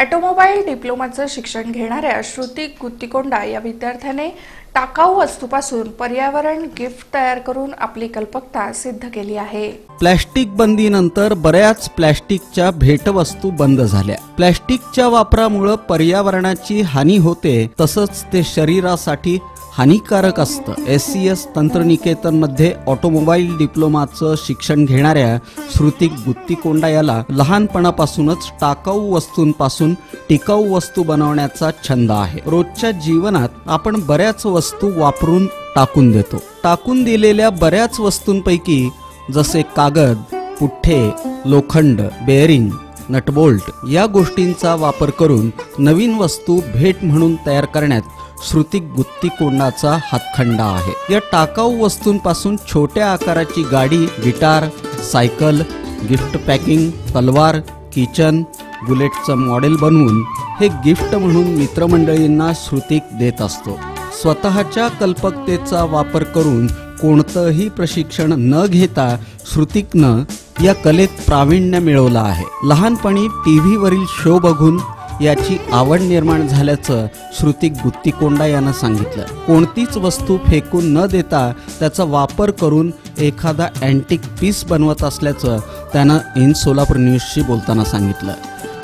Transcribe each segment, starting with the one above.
Automobile डिप्लोमाचं शिक्षण घेणाऱ्या श्रुती गुत्तिकोंडा या विद्यार्थ्याने टाकाऊ वस्तूपासून पर्यावरण गिफ्ट तयार करून आपली कल्पकता सिद्ध केली आहे. प्लॅस्टिक बंदीनंतर बऱ्याच प्लॅस्टिकच्या भेटवस्तू बंद झाल्या. प्लॅस्टिकच्या वापरामुळं पर्यावरणाची हानी होते तसंच ते शरीरासाठी हानिकारक असतं. एस सी एस तंत्रनिकेतनमध्ये ऑटोमोबाईल डिप्लोमाचं शिक्षण घेणाऱ्या श्रुतिक गुत्तीकोंडा याला लहानपणापासूनच टाकाऊ वस्तूंपासून टिकाऊ वस्तू बनवण्याचा छंद आहे. रोजच्या जीवनात आपण बऱ्याच वस्तू वस्तू वापरून टाकून देतो. टाकून दिलेल्या बऱ्याच वस्तूंपैकी जसे कागद पुठ्ठे लोखंड बेअरिंग नटबोल्ट या गोष्टींचा वापर करून नवीन वस्तू भेट म्हणून तयार करण्यात श्रुतिक गुत्तिकोंडाचा हातखंडा आहे. या टाकाऊ वस्तूंपासून छोट्या आकाराची गाडी गिटार सायकल गिफ्ट पॅकिंग तलवार किचन बुलेटचं मॉडेल बनवून हे गिफ्ट म्हणून मित्रमंडळींना श्रुतिक देत असतो. स्वतःच्या कल्पकतेचा वापर करून कोणतंही प्रशिक्षण न घेता श्रुतिकनं या कलेत प्रावीण्य मिळवलं आहे. लहानपणी टी व्हीवरील शो बघून याची आवड निर्माण झाल्याचं श्रुतिक गुत्तीकोंडा यानं सांगितलं. कोणतीच वस्तू फेकून न देता त्याचा वापर करून एखादा अँटिक पीस बनवत असल्याचं त्यानं इन सोलापूर न्यूजशी बोलताना सांगितलं.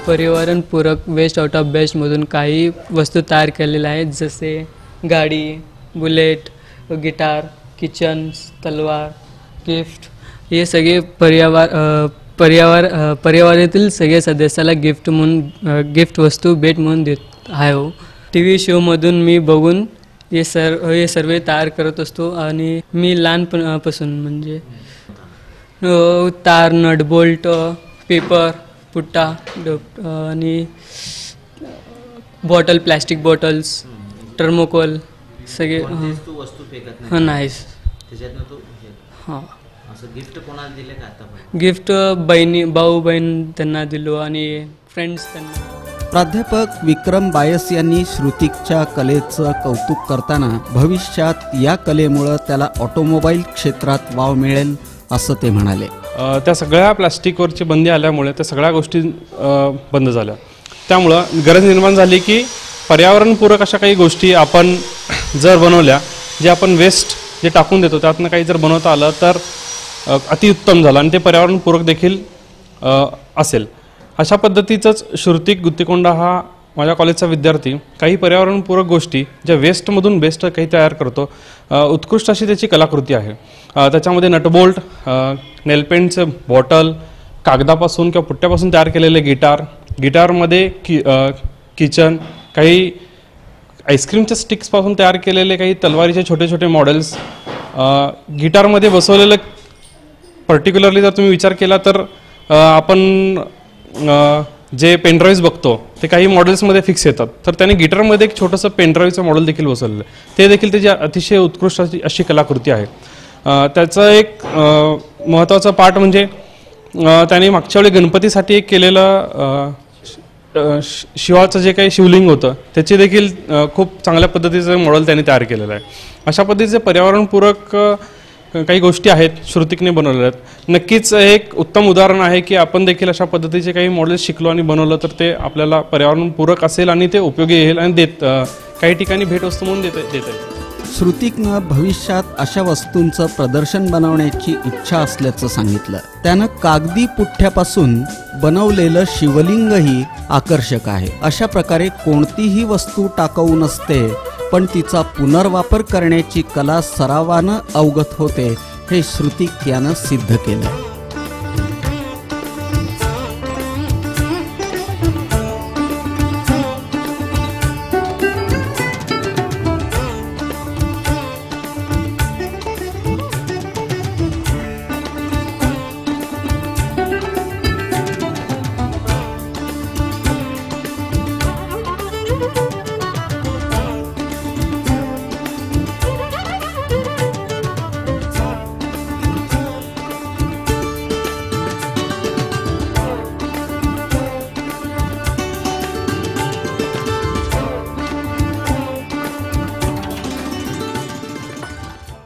पर्यावरणपूरक वेस्ट आउट ऑफ बेस्टमधून काही वस्तू तयार केलेल्या आहेत जसे गाडी बुलेट गिटार किचन्स तलवार गिफ्ट हे सगळे पर्यावर पर्यावर पर्यावरणातील सगळे सदस्याला गिफ्ट म्हणून गिफ्ट वस्तू भेट म्हणून देत आहे हो. टी व्ही शोमधून मी बघून हे सर हे सर्व तयार करत असतो आणि मी लहानपणापासून म्हणजे तार नट बोल्ट पेपर पुट्टा आणि बॉटल प्लॅस्टिक बॉटल्स टर्मोकोल सगळे हं. वस्तू फेकत नाही. हां नाही त्याच्यातनं तो हे- हां. असं गिफ्ट कोणाला दिले का आता गिफ्ट बहिणी भाऊ बहीण त्यांना दिलो आणि फ्रेंड्स त्यांना. प्राध्यापक विक्रम बायस यांनी श्रुतिकच्या कलेचं कौतुक करताना भविष्यात या कलेमुळं त्याला ऑटोमोबाईल क्षेत्रात वाव मिळेल असं ते म्हणाले. अ, त्या सगळ्या प्लास्टिकवरची बंदी आल्यामुळे त्या सगळ्या गोष्टी अ, बंद झाल्या. त्यामुळं गरज निर्माण झाली की पर्यावरणपूरक अशा काही गोष्टी आपण जर बनवल्या जे आपण वेस्ट जे टाकून देतो त्यातनं काही जर बनवता आलं तर अतिउत्तम झालं आणि ते पर्यावरणपूरक देखील असेल. अशा पद्धतीचंच श्रुतिक गुत्तिकोंडा हा माझ्या कॉलेजचा विद्यार्थी काही पर्यावरणपूरक गोष्टी ज्या वेस्टमधून बेस्ट काही तयार करतो उत्कृष्ट अशी त्याची कलाकृती आहे. त्याच्यामध्ये नटबोल्ट नेलपेंटचं बॉटल कागदापासून किंवा पुट्ट्यापासून तयार केलेले गिटार गिटारमध्ये कि किचन काही आईस्क्रीमच्या स्टिक्सपासून तयार केलेले काही तलवारीचे छोटे छोटे मॉडेल्स गिटारमध्ये बसवलेलं पर्टिक्युलरली जर तुम्ही विचार केला तर आपण जे पेनड्राईव्ह बघतो ते काही मॉडेल्समध्ये फिक्स येतात. तर त्याने गिटारमध्ये एक छोटंसं पेनड्राईव्हचं मॉडेल देखील बसवलेलं आहे. ते देखील त्याची अतिशय उत्कृष्ट अशी अशी कलाकृती आहे. त्याचा त्याचं एक महत्त्वाचा पार्ट म्हणजे त्याने मागच्या वेळी गणपतीसाठी एक केलेलं शिवाचं जे काही शिवलिंग होतं त्याचे देखील खूप चांगल्या पद्धतीचं मॉडेल त्यांनी तयार केलेलं आहे. अशा पद्धतीचे पर्यावरणपूरक काही गोष्टी आहेत श्रुतिकने बनवलेल्या आहेत. नक्कीच एक उत्तम उदाहरण आहे की आपण देखील अशा पद्धतीचे काही मॉडेल्स शिकलो आणि बनवलं तर ते आपल्याला पर्यावरणपूरक असेल आणि ते उपयोगी येईल आणि देत काही ठिकाणी भेटवस्तू म्हणून देत देत आहे श्रुतिकनं भविष्यात अशा वस्तूंचं प्रदर्शन बनवण्याची इच्छा असल्याचं सांगितलं. त्यानं कागदी पुठ्ठ्यापासून बनवलेलं शिवलिंगही आकर्षक आहे. अशा प्रकारे कोणतीही वस्तू टाकवू नसते पण तिचा पुनर्वापर करण्याची कला सरावानं अवगत होते हे श्रुतिक यानं सिद्ध केलं.